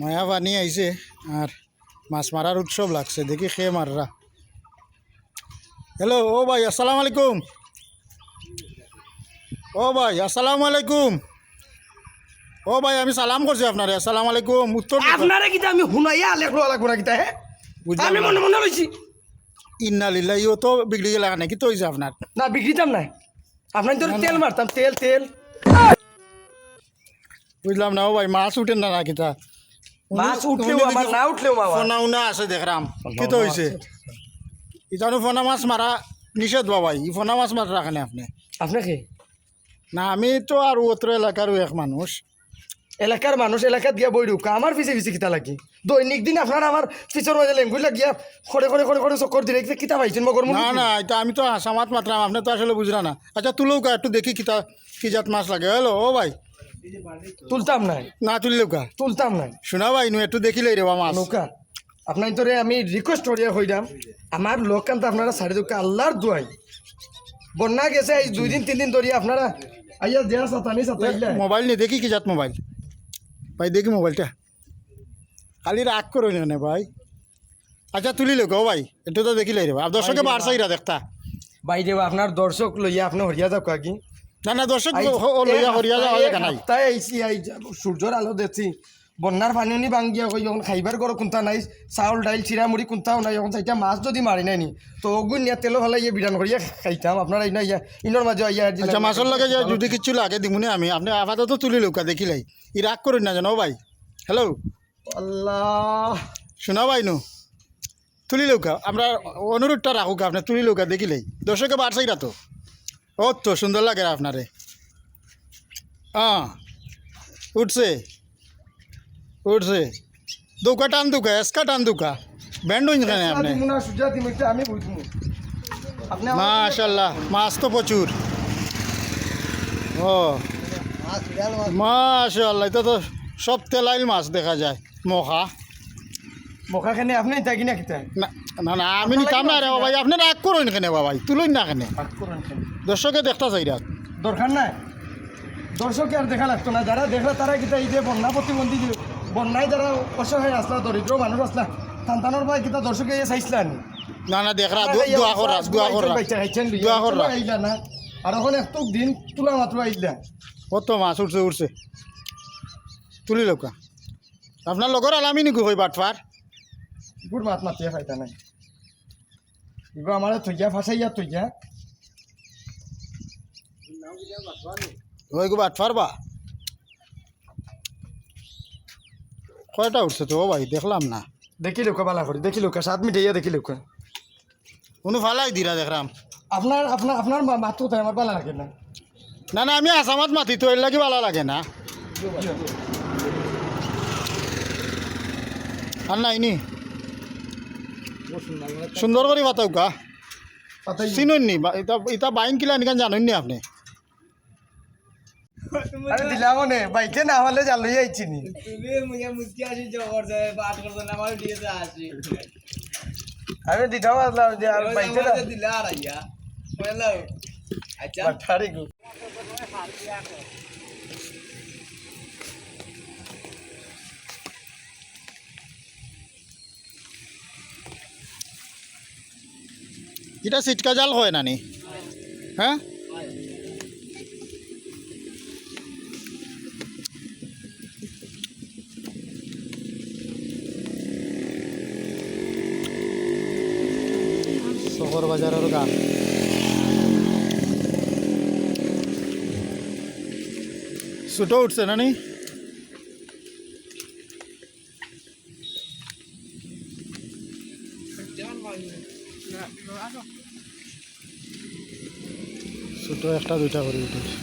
মায়া পানি আইছে আর মাছ মারার উৎসব লাগছে দেখি খেয়ে মাররা। হ্যালো ও ভাই আসসালামু আলাইকুম। ও ভাই আসসালামু আলাইকুম। ও ভাই আমি সালাম করছি আপনারে আসসালামু আলাইকুম। উত্তর আপনারে কিতা আমি শুনাইয়া লেখলো লাগবো না কিতা হে? বুঝলাম আমি মনে মনে লইছি ইন্না লিল্লাহ ইও তো বিগড়ি গেলা নাকি তো হয়েছে আপনার? না বিক্রিতাম নাই। আপনার তো তেল মারতাম তেল তেল। বুঝলাম না ও ভাই মাছ উঠেন না নাকি তা মাছ উঠলেও আমার না উঠলেও মামা ফোনা উনা আছে দেখরাম কি তো হয়েছে ইতানো ফোনা মাছ মারা নিষেধ বাবাই ই ফোনা মাছ মারা রাখেন আপনি। আপনাকে? না আমি তো আর অত্র এলাকারও এক মানুষ। এলাকার মানুষ এলাকাত গিয়া বই ঢুকা আমার পিছে পিছে কিতা লাগি? দৈনিক দিন আপনার আমার পিছর মাঝে লেঙ্গুই লাগিয়া খড়ে খড়ে খড়ে খড়ে চক্কর দিলে কিতা পাইছেন মগর না না এটা আমি তো আসামাত মাত্রাম আপনি তো আসলে বুঝরা না। আচ্ছা তুলেও একটু দেখি কিতা কি জাত মাছ লাগে। হ্যালো ও ভাই। তুলতাম নাই। না তুললেও কা? তুলতাম নাই। শোনা ভাই নু একটু দেখিলেই রে বা মাছ নৌকা আপনার তোরে আমি রিকোয়েস্ট করিয়া হইলাম আমার লোক কান্ত আপনারা সাড়ে দুঃখ আল্লাহর দুয়াই। বন্যা গেছে এই দুই দিন তিন দিন ধরিয়া আপনারা আইয়া দেয়া সাতানি সাতাইলা। মোবাইল নিয়ে দেখি কি জাত মোবাইল। ভাই দেখি মোবাইলটা। খালি রাগ করো না ভাই। আচ্ছা তুলিলে গো ভাই? একটু তো দেখিলে রে আর দর্শকে বাড়ছাইরা দেখতা। বাইরে আপনার দর্শক লইয়া আপনি হরিয়া যাও কাকি না না দর্শক হ- হ- লইয়া হরিয়া যাওয়া দেখা নাই। তাই আই সূর্যর আলো দেখছি বন্যার পানি উনি ভাঙ্গিয়া কই যখন খাইবার গরো কোনটা নাই চাউল ডাইল চিরা মুড়ি কোনটাও নাই যখন চাইটা মাছ যদি মারি নাই নি তো অগুন নিয়া তেলো ভালো ইয়ে বিধান করিয়া খাইতাম আপনারা ইনা ইয়া ইনর মাঝে আইয়া আচ্ছা মাছর লাগে যে যদি কিছু লাগে দিমুনি আমি আপনি আপাতত তুলি লৌকা দেখিলাই ই রাগ করুন না জানো ভাই? হ্যালো আল্লাহ। শোনা ভাই নু তুলি লৌকা আমরা অনুরোধটা রাখুক আপনি তুলি লৌকা দেখিলেই দর্শকে বাড়ছাইরা তো। ও তো সুন্দর লাগে আপনারে। হ্যাঁ উঠছে। উঠছে। দুকা টান দুকা এসকা টান দুকা। ব্যান্ড আপনি। মাশাল্লাহ মাছ তো প্রচুর। ও। মাশাল্লাহ এটা তো সব তেলাইল মাছ দেখা যায় মখা বোকাখানে আপনি তাই কিনা কিতা? না না না আমি নিতাম না রে ভাই আপনি রাগ করুন কেন বাবাই তুলুন না কেন। দর্শকে দেখতে চাই রাত দরকার নাই? দর্শক আর দেখা লাগতো না যারা দেখলা তারা কিতা এই যে বন্যা প্রতিবন্ধী বন্যায় যারা অসহায় আসলা দরিদ্র মানুষ আসলা সন্তানোর ভাই কিতা দর্শকে ইয়ে চাইছিলা নি না না দেখরা দোয়া করা দোয়া করা দোয়া করা আইলা না। আর এখন একটু দিন তুলা মাত্র আইলা। কত মাছ উঠছে উঠছে তুলি লোকা আপনার লগর আলামি নিকু হই বাটফার গুড় মাত মাতিয়ে ফাইতা নাই। এগুলো আমার থইয়া ফাঁসাইয়া থইয়া ওই গো বাটফার বা? কয়টা উঠছে তো ভাই দেখলাম না। দেখি লোক বালা করি দেখি লোক সাত মিটাইয়া দেখি লোক কোনো ফালাই দিরা দেখলাম আপনার আপনার আপনার মাতো তাই আমার বালা লাগে না। না না আমি আসামাত মাতি তো এর লাগি ভালো লাগে না? আর নাই নি? সুন্দর করে বাতাও কা? পাতাই। চিনুন নি বা- ইতা ইতা বাইন কিলা নিকান জানুন নি আপনি? আরে দিলাম নে বাইকে না হলে জালই আইছি নি তুমি মুঝে মুঝকে আসি জবর দেবে পাঠ করতে না আমার দিয়েছে আসি আমি দিতাম আসলাম যে আর বাইকে না। দিলে আর আইয়া। বুঝলো আচ্ছা। গো এটা সিটকা জাল হয় নানি হ্যাঁ? শহর বাজারের গান। ছোটো উঠছে নানি ছোটো একটা দুইটা করে উঠেছে।